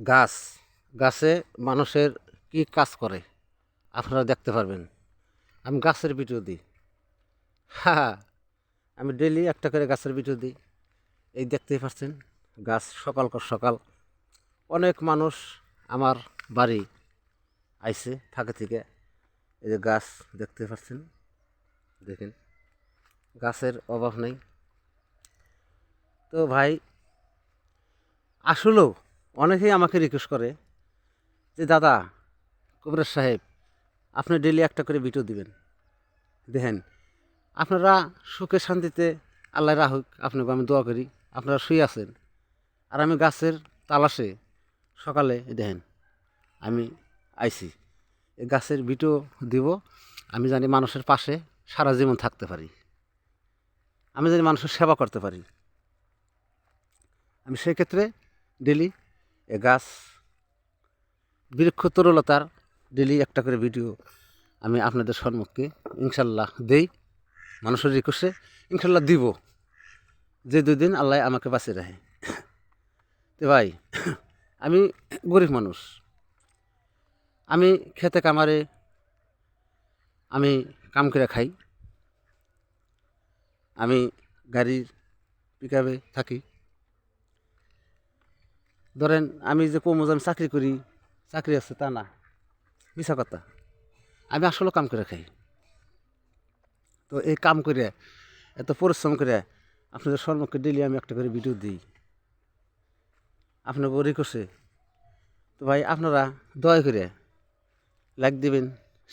গাছ, গাছে মানুষের কি কাজ করে? আপনারা দেখতে পারবেন। আমি গাছের ভিডিও দিই। হ্যাঁ আমি ডেলি একটা করে গাছের ভিডিও দিই। এই দেখতেই পাচ্ছেন, গাছ সকাল কর সকাল। অনেক মানুষ আমার বাড়ি আইছে থাকে থেকে এই যে গাছ দেখতে পাচ্ছেন, দেখেন। গাছের অভাব নেই। তো ভাই, আসলেও অনেকেই আমাকে রিকোয়েস্ট করে যে, দাদা, কবিরাজ সাহেব, আপনি ডেলি একটা করে ভিডিও দিবেন। দেখেন, আপনারা সুখে শান্তিতে আল্লাহ রাহুক, আপনাকে আমি দোয়া করি, আপনারা শুয়ে আছেন। আর আমি গাছের তালাশে সকালে দেখেন, আমি আইছি। এই গাছের ভিডিও দিব, আমি জানি মানুষের পাশে সারা জীবন থাকতে পারি। আমি জানি মানুষের সেবা করতে পারি। আমি সেক্ষেত্রে ডেলি এ গাছ বৃক্ষ তরুলতার ডেলি একটা করে ভিডিও আমি আপনাদের সম্মুখে ইনশাল্লাহ দেই। মানুষের রিকোয়েস্টে ইনশাল্লাহ দিব। যে দুই দিন আল্লাহ আমাকে বাঁচিয়ে রাখে। তো ভাই, আমি গরিব মানুষ। আমি খেতে কামারে আমি কাম করে খাই। আমি গাড়ির পিকআপে থাকি। ধরেন আমি যে কমো আমি চাকরি করি, চাকরি আছে তা না। মিশা কথা। আমি আসলে কাম করে খাই। তো এই কাম করে, এত পরিশ্রম করে আপনাদের সম্মুখে ডেলি আমি একটা করে ভিডিও দিই। আপনাকে করছে। তো ভাই, আপনারা দয়া করে লাইক দিবেন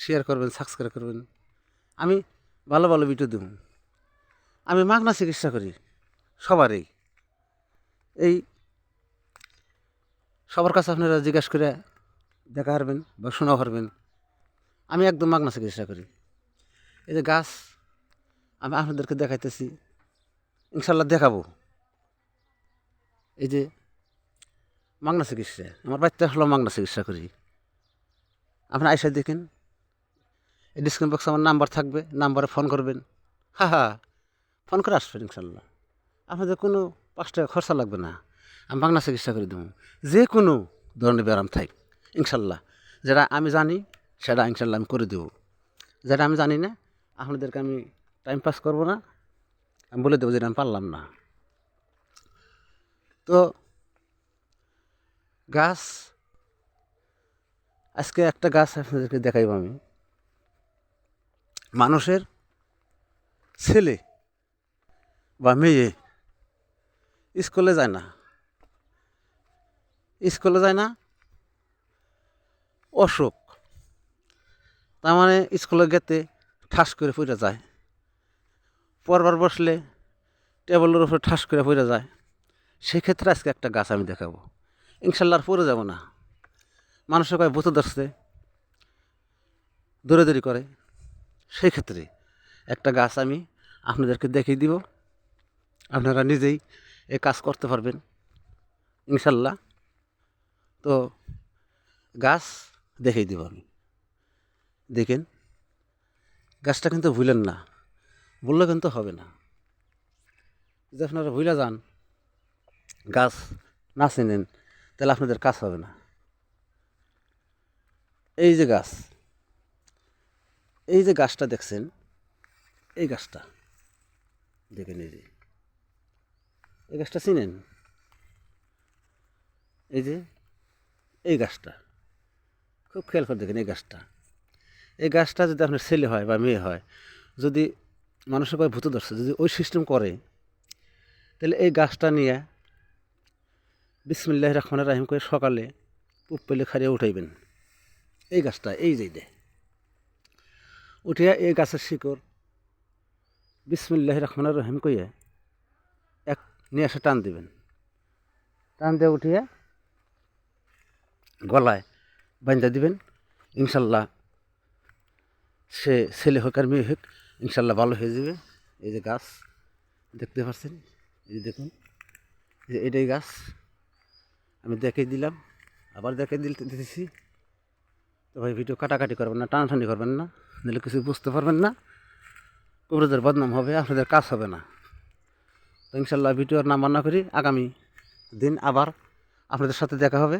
শেয়ার করবেন সাবস্ক্রাইব করবেন। আমি ভালো ভালো ভিডিও দেব। আমি মাগনা চিকিৎসা করি, সবারই। এই সবার কাছে আপনারা জিজ্ঞাসা করে দেখা পারবেন বা শোনা পারবেন আমি একদম মাগনা চিকিৎসা করি। এই যে গাছ, আমি আপনাদেরকে দেখাইতেছি। ইনশাল্লাহ দেখাবো। এই যে মাগনা চিকিৎসা, আমার বাড়িতে হলো মাগনা চিকিৎসা করি। আপনি আইসা দেখেন। এই ডিসকাউন্ট বক্সে আমার নাম্বার থাকবে নাম্বারে ফোন করবেন। হ্যাঁ হ্যাঁ ফোন করে আসবেন ইনশাল্লাহ। আপনাদের কোনো পাঁচ টাকা খরচা লাগবে না। আমি বাংলা চিকিৎসা করে দেবো। যে কোনো ধরনের ব্যায়াম থাক, ইনশাল্লাহ। যেটা আমি জানি, সেটা ইনশাল্লাহ আমি করে দেবো। যেটা আমি জানি না, আপনাদেরকে আমি টাইম পাস করব না। আমি বলে দেবো যেটা আমি পারলাম না। তো, গাছ, আজকে একটা গাছ আপনাদেরকে দেখাইব আমি। মানুষের ছেলে বা মেয়ে স্কুলে যায় না। স্কুলে যায় না। অসুখ। তার মানে স্কুলে গেতে ঠাস করে পড়ে যায়। পরবার বসলে টেবলের উপরে ঠাস করে পড়ে যায়। সেক্ষেত্রে আজকে একটা গাছ আমি দেখাবো। ইনশাল্লাহ আর পড়ে যাব না। মানুষের কয় বুতো ধরছে। দৌড়াদৌড়ি করে। সেই ক্ষেত্রে একটা গাছ আমি আপনাদেরকে দেখিয়ে দিব। আপনারা নিজেই এ কাজ করতে পারবেন। ইনশাল্লাহ। তো গাছ দেখিয়ে দিব আমি। দেখেন, গাছটা কিন্তু ভুলেন না বললে কিন্তু হবে না। যদি আপনারা ভুলে যান, গাছ না চেনেন, তাহলে আপনাদের কাজ হবে না। এই যে গাছ, এই যে গাছটা দেখছেন, এই গাছটা, দেখেন এই যে, এই গাছটা চিনেন? এই যে এই গাছটা। খুব খেয়াল করে দেখেন এই গাছটা। এই গাছটা যদি আপনার ছেলে হয় বা মেয়ে হয়, যদি মানুষের কয় ভূত ধরছে, যদি ওই সিস্টেম করে, তাহলে এই গাছটা নিয়ে বিসমিল্লাহ রহমান রাহিম করে সকালে পুপ পেলে খারিয়ে উঠাইবেন। এই গাছটা, এই যে দে উঠিয়া এই গাছের শিকড় বিসমিল্লাহ রহমান রহিম কইয়া এক নিয়ে আসে টান দিবেন। টান দিয়ে উঠিয়া গলায় বান্ধা দিবেন। ইনশাল্লাহ সে ছেলে হোক আর মেয়ে হোক, ইনশাল্লাহ ভালো হয়ে যাবে। এই যে গাছ, দেখতে পাচ্ছেন? এই যে দেখুন যে এটাই গাছ। আমি দেখে দিলাম, আবার দেখে দিতে দিতেছি। তো ভাই, ভিডিও কাটাকাটি করবেন না, টানাটানি করবেন না, নাহলে কিছু বুঝতে পারবেন না। কবরদের বদনাম হবে, আপনাদের কাজ হবে না। তো ইনশাল্লাহ ভিডিওর নাম না করি, আগামী দিন আবার আপনাদের সাথে দেখা হবে।